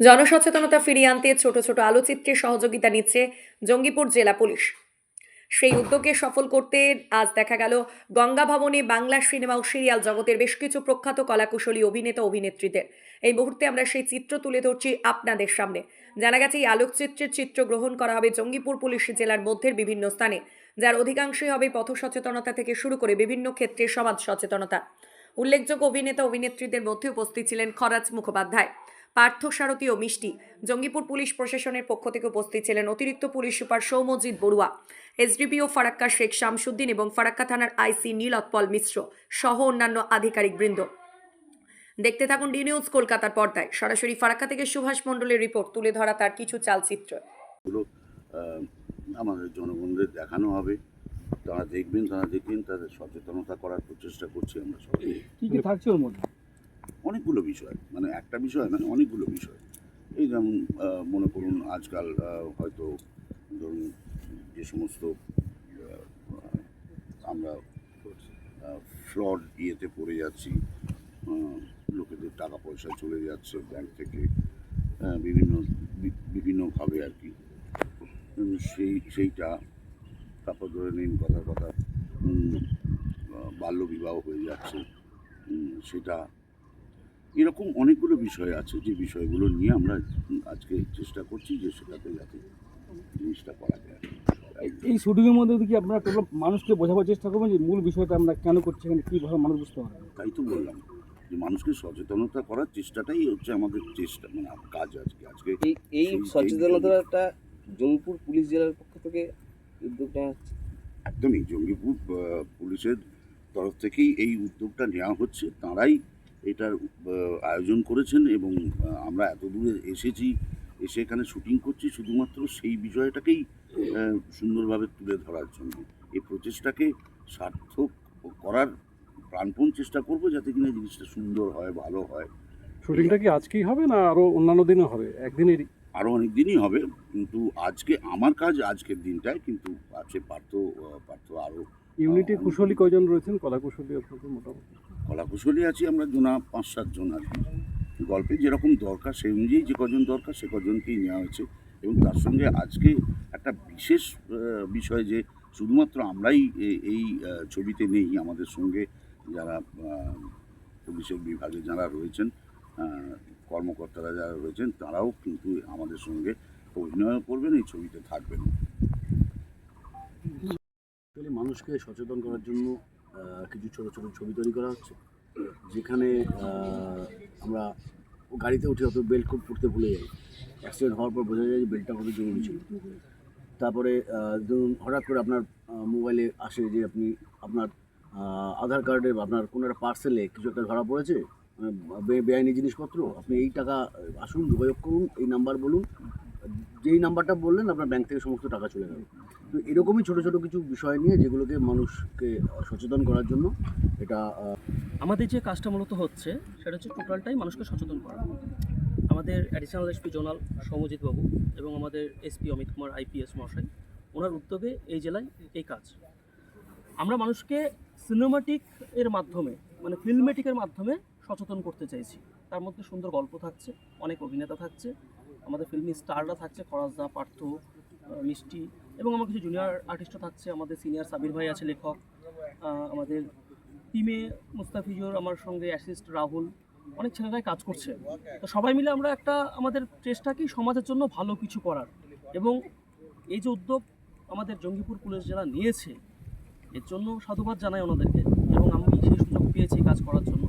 জনসচেতনতা ফিরিয়ে আনতে ছোট ছোট আলোচিত্রে সহযোগিতা নিচ্ছে জঙ্গিপুর জেলা পুলিশ। সেই উদ্যোগকে সফল করতে আজ দেখা গেল গঙ্গা ভবনে বাংলা সিনেমা ও সিরিয়াল জগতের বেশ কিছু প্রখ্যাত কলাকুশলী অভিনেতা অভিনেত্রীদের। এই মুহূর্তে আমরা সেই চিত্র তুলে ধরছি আপনাদের সামনে। জানা গেছে, এই আলোকচিত্রের চিত্র গ্রহণ করা হবে জঙ্গিপুর পুলিশ জেলার মধ্যের বিভিন্ন স্থানে, যার অধিকাংশই হবে পথ সচেতনতা থেকে শুরু করে বিভিন্ন ক্ষেত্রে সমাজ সচেতনতা। উল্লেখযোগ্য অভিনেতা অভিনেত্রীদের মধ্যে উপস্থিত ছিলেন খরাজ মুখোপাধ্যায়। পার্থ সারথী ও মিষ্টি। জঙ্গিপুর পুলিশ প্রশাসনের পক্ষ থেকে উপস্থিত ছিলেন অতিরিক্ত police super Soumajit Barua SDPO Farakka Sheikh Shamsuddin এবং ফারাক্কা থানার আইসি নীলৎপল মিশ্র সহ অন্যান্য আধিকারিক বৃন্দ। দেখতে থাকুন ডি নিউজ কলকাতার পর্দায়। সরাসরি ফারাক্কা থেকে সুভাষ মণ্ডলের রিপোর্ট তুলে ধরা তার কিছু চালচিত্র। আমাদের জনগণদের দেখানো হবে। তারা দেখবেন তারা দেখবেন তাদের সচেতনতা করার প্রচেষ্টা করছি আমরা সবাই। কি কি থাকছে ওর মধ্যে? অনেকগুলো বিষয় মানে একটা বিষয় নয় অনেকগুলো বিষয়। এই যেমন মনে করুন আজকাল হয়তো ধরুন যে সমস্ত আমরা ফ্রড ইয়েতে পড়ে যাচ্ছি লোকেদের টাকা পয়সা চলে যাচ্ছে ব্যাংক থেকে বিভিন্ন বিভিন্নভাবে আর কি। সেই, সেইটা, তারপর ধরে নিন কথা কথা বাল্যবিবাহ হয়ে যাচ্ছে সেটা এরকম অনেকগুলো বিষয় আছে যে বিষয়গুলো নিয়ে আমরা আজকে চেষ্টা করছি যে সেটাতে যাতে জিনিসটা করা যায়। এই- শুটিংয়ের মধ্যে কি আপনারা টোটাল মানুষকে বোঝাবার চেষ্টা করবেন যে মূল বিষয়টা আমরা কেন করছি এখানে? কীভাবে মানুষ বুঝতে পারবে? তাই তো বললাম যে মানুষকে সচেতনতা করার চেষ্টাটাই হচ্ছে আমাদের চেষ্টা মানে কাজ আজকে আজকে এই সচেতনতাটা জঙ্গিপুর পুলিশ জেলার পক্ষ থেকে উদ্যোগ নেওয়া হচ্ছে? একদমই জঙ্গিপুর পুলিশের তরফ থেকেই এই উদ্যোগটা নেওয়া হচ্ছে তাঁরাই এটার আয়োজন করেছেন এবং আমরা এত দূরে এসেছি এসে এখানে শুটিং করছি শুধুমাত্র সেই বিষয়টাকেই সুন্দরভাবে তুলে ধরার জন্য। এই প্রচেষ্টাকে সার্থক করার প্রাণপণ চেষ্টা করব যাতে কিনা জিনিসটা সুন্দর হয় ভালো হয়। শুটিংটা কি আজকেই হবে না আরও অন্যান্য দিনও হবে? একদিনেরই? আরও অনেক দিনই হবে কিন্তু আজকে আমার কাজ আজকের দিনটায় কিন্তু আছে পার্থ পার্থ আরও ইউনিটে কুশলী কয়জন রয়েছেন? কলা কুশলী আপনাদের মোটামুটি। কলাকুশলী আছি আমরা, জোনা, পাঁচ সাতজন আর কি। গল্পে যেরকম দরকার, সেই অনুযায়ী যে কজন দরকার, সে কজনকেই নেওয়া হয়েছে। এবং তার সঙ্গে আজকে একটা বিশেষ বিষয় যে শুধুমাত্র আমরাই এই ছবিতে নেই, আমাদের সঙ্গে যারা পুলিশের বিভাগে যারা রয়েছেন কর্মকর্তারা যারা রয়েছেন, তারাও কিন্তু আমাদের সঙ্গে অভিনয় করবেন, এই ছবিতে থাকবেন। মানুষকে সচেতন করার জন্য কিছু ছোট ছোট ছবি তৈরি করা হচ্ছে, যেখানে আমরা গাড়িতে উঠে অত বেল্ট কোড পড়তে ভুলে যাই। অ্যাক্সিডেন্ট হওয়ার পর বোঝা যায় যে বেল্টটা কত জরুরি ছিল। তারপরে ধরুন হঠাৎ করে আপনার মোবাইলে আসে যে আপনি, আপনার আধার কার্ডে বা আপনার কোনো একটা পার্সেলে কিছু একটা ধরা পড়েছে মানে বেআইনি জিনিসপত্র, আপনি এই টাকা, আসুন, যোগাযোগ করুন, এই নাম্বার বলুন, যেই নাম্বারটা বললেন আপনার ব্যাংক থেকে সমস্ত টাকা চলে গেল। তো এরকমই ছোট ছোট কিছু বিষয় নিয়ে যেগুলোকে মানুষকে সচেতন করার জন্য এটা আমাদের যে কাজটা মূলত হচ্ছে, সেটা হচ্ছে টোটালটাই মানুষকে সচেতন করা। আমাদের অ্যাডিশনাল এসপি জোনাল সৌমজিৎ বাবু এবং আমাদের এসপি অমিত কুমার আইপিএস মহাশয় ওনার উদ্যোগে এই জেলায় এই কাজ। আমরা মানুষকে সিনেমাটিক এর মাধ্যমে মানে ফিল্মেটিকের মাধ্যমে সচেতন করতে চাইছি। তার মধ্যে সুন্দর গল্প থাকছে, অনেক অভিনেতা থাকছে, আমাদের ফিল্মি স্টাররা থাকছে ফরাজদা পার্থ মিষ্টি এবং আমার কিছু জুনিয়র আর্টিস্টও থাকছে। আমাদের সিনিয়র সাবির ভাই আছে, লেখক। আমাদের টিমে মুস্তাফিজুর, আমার সঙ্গে অ্যাসিস্ট রাহুল, অনেক ছেলেরাই কাজ করছে। তো সবাই মিলে আমরা একটা আমাদের চেষ্টা কি সমাজের জন্য ভালো কিছু করার। এবং এই যে উদ্যোগ আমাদের জঙ্গিপুর পুলিশ জেলা নিয়েছে, এর জন্য সাধুবাদ জানাই ওনাদেরকে। এবং আমি সেই সুযোগ পেয়েছি কাজ করার জন্য।